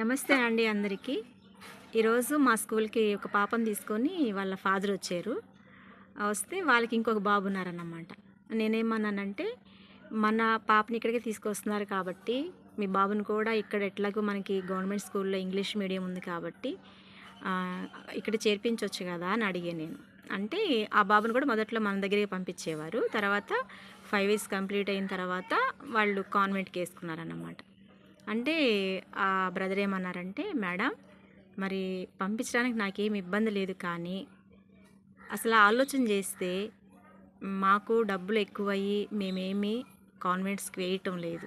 నమస్తే అండి అందరికీ. ఈరోజు మా స్కూల్కి ఒక పాపను తీసుకొని వాళ్ళ ఫాదర్ వచ్చారు. వస్తే వాళ్ళకి ఇంకొక బాబు ఉన్నారన్నమాట. నేనేమన్నానంటే మన పాపని ఇక్కడికి తీసుకొస్తున్నారు కాబట్టి మీ బాబుని కూడా ఇక్కడ ఎట్లాగో మనకి గవర్నమెంట్ స్కూల్లో ఇంగ్లీష్ మీడియం ఉంది కాబట్టి ఇక్కడ చేర్పించవచ్చు కదా అని అడిగాను నేను. అంటే ఆ బాబుని కూడా మొదట్లో మన దగ్గరికి పంపించేవారు. తర్వాత ఫైవ్ ఇయర్స్ కంప్లీట్ అయిన తర్వాత వాళ్ళు కాన్వెంట్కి వేసుకున్నారన్నమాట. అంటే ఆ బ్రదర్ ఏమన్నారంటే మేడం మరి పంపించడానికి నాకేం ఇబ్బంది లేదు కానీ అసలు ఆలోచన చేస్తే మాకు డబ్బులు ఎక్కువయ్యి మేమేమి కాన్వెంట్స్కి వేయటం లేదు.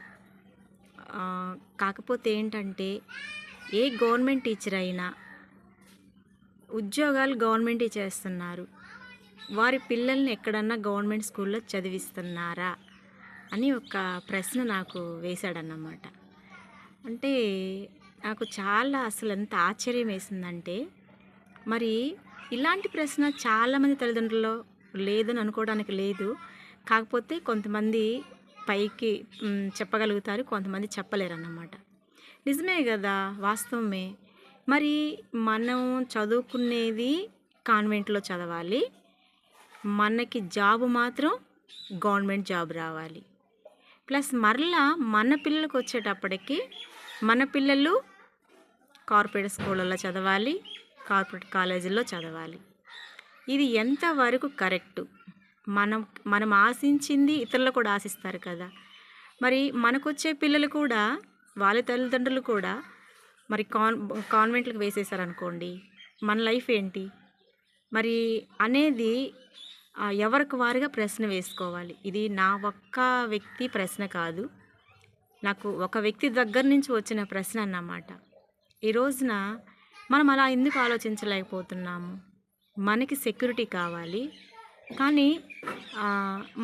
కాకపోతే ఏంటంటే ఏ గవర్నమెంట్ టీచర్ అయినా ఉద్యోగాలు గవర్నమెంటే చేస్తున్నారు. వారి పిల్లల్ని ఎక్కడన్నా గవర్నమెంట్ స్కూల్లో చదివిస్తున్నారా అని ఒక ప్రశ్న నాకు వేశాడన్నమాట. అంటే నాకు చాలా అసలు ఎంత ఆశ్చర్యం వేసిందంటే మరి ఇలాంటి ప్రశ్న చాలామంది తల్లిదండ్రుల్లో లేదని అనుకోవడానికి లేదు. కాకపోతే కొంతమంది పైకి చెప్పగలుగుతారు కొంతమంది చెప్పలేరు అన్నమాట నిజమే కదా వాస్తవమే. మరి మనం చదువుకునేది కాన్వెంట్లో చదవాలి. మనకి జాబ్ మాత్రం గవర్నమెంట్ జాబ్ రావాలి. ప్లస్ మరలా మన పిల్లలకు వచ్చేటప్పటికి మన పిల్లలు కార్పొరేట్ స్కూళ్ళలో చదవాలి కార్పొరేట్ కాలేజీల్లో చదవాలి. ఇది ఎంతవరకు కరెక్టు? మనం మనం ఆశించింది ఇతరులు కూడా ఆశిస్తారు కదా. మరి మనకొచ్చే పిల్లలు కూడా వాళ్ళ తల్లిదండ్రులు కూడా మరి కాన్ కాన్వెంట్లకు వేసేసారనుకోండి మన లైఫ్ ఏంటి? మరి అనేది ఎవరికి వారుగా ప్రశ్న వేసుకోవాలి. ఇది నా ఒక్క వ్యక్తి ప్రశ్న కాదు. నాకు ఒక వ్యక్తి దగ్గర నుంచి వచ్చిన ప్రశ్న అన్నమాట. ఈ రోజున మనం అలా ఎందుకు ఆలోచించలేకపోతున్నాము? మనకి సెక్యూరిటీ కావాలి. కానీ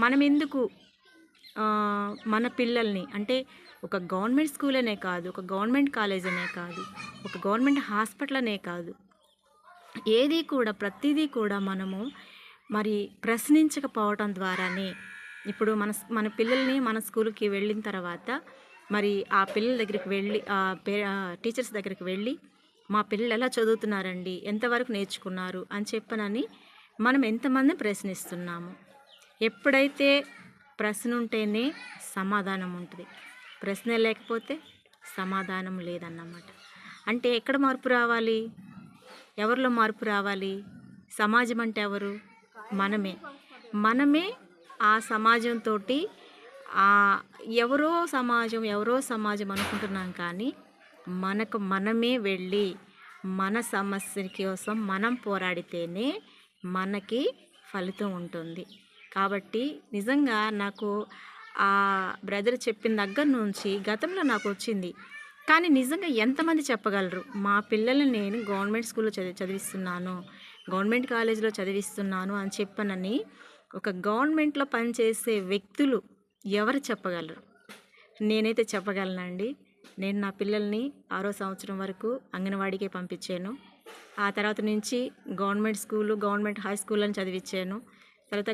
మనం ఎందుకు మన పిల్లల్ని అంటే ఒక గవర్నమెంట్ స్కూల్ అనే కాదు ఒక గవర్నమెంట్ కాలేజ్ అనే కాదు ఒక గవర్నమెంట్ హాస్పిటల్ అనే కాదు. ఏది కూడా ప్రతిదీ కూడా మనము మరి ప్రశ్నించకపోవటం ద్వారానే. ఇప్పుడు మన మన పిల్లల్ని మన స్కూల్కి వెళ్ళిన తర్వాత మరి ఆ పిల్లల దగ్గరికి వెళ్ళి ఆ టీచర్స్ దగ్గరికి వెళ్ళి మా పిల్లలు ఎలా చదువుతున్నారండి? ఎంతవరకు నేర్చుకున్నారు? అని చెప్పనని మనం ఎంతమంది ప్రశ్నిస్తున్నాము. ఎప్పుడైతే ప్రశ్న ఉంటేనే సమాధానం ఉంటుంది. ప్రశ్న లేకపోతే సమాధానం లేదన్నమాట. అంటే ఎక్కడ మార్పు రావాలి? ఎవరిలో మార్పు రావాలి? సమాజం అంటే ఎవరు? మనమే. మనమే ఆ సమాజంతో ఎవరో సమాజం ఎవరో సమాజం అనుకుంటున్నాం కానీ మనకు మనమే వెళ్ళి మన సమస్య కోసం మనం పోరాడితేనే మనకి ఫలితం ఉంటుంది. కాబట్టి నిజంగా నాకు ఆ బ్రదర్ చెప్పిన దగ్గర నుంచి గతంలో నాకు వచ్చింది. కానీ నిజంగా ఎంతమంది చెప్పగలరు? మా పిల్లల్ని నేను గవర్నమెంట్ స్కూల్లో చదివి చదివిస్తున్నాను గవర్నమెంట్ కాలేజీలో చదివిస్తున్నాను అని చెప్పనని ఒక గవర్నమెంట్లో పనిచేసే వ్యక్తులు ఎవరు చెప్పగలరు? నేనైతే చెప్పగలనండి నేను నా పిల్లల్ని ఆరో సంవత్సరం వరకు అంగన్వాడీకే పంపించాను. ఆ తర్వాత నుంచి government school government high school అని చదివించాను తర్వాత